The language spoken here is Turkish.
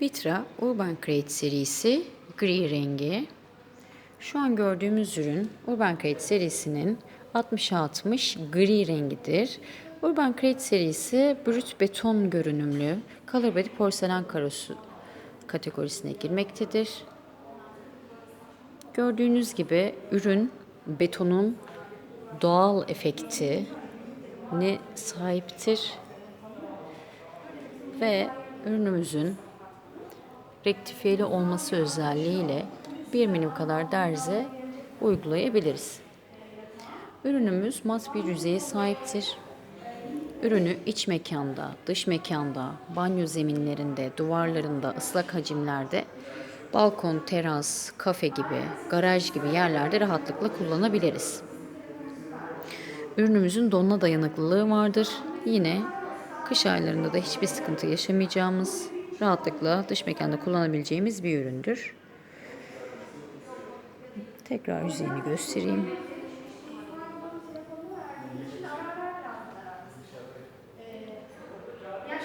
Vitra Urban Create serisi gri rengi. Şu an gördüğümüz ürün Urban Create serisinin 60-60 gri rengidir. Urban Create serisi brüt beton görünümlü color body porselen karosu kategorisine girmektedir. Gördüğünüz gibi ürün betonun doğal efekti ne sahiptir ve ürünümüzün rektifiyeli olması özelliğiyle bir milim kadar derze uygulayabiliriz. Ürünümüz mat bir yüzeye sahiptir. Ürünü iç mekanda, dış mekanda, banyo zeminlerinde, duvarlarında, ıslak hacimlerde, balkon, teras, kafe gibi, garaj gibi yerlerde rahatlıkla kullanabiliriz. Ürünümüzün donma dayanıklılığı vardır. Yine kış aylarında da hiçbir sıkıntı yaşamayacağımız, rahatlıkla dış mekanda kullanabileceğimiz bir üründür. Tekrar yüzeyini göstereyim.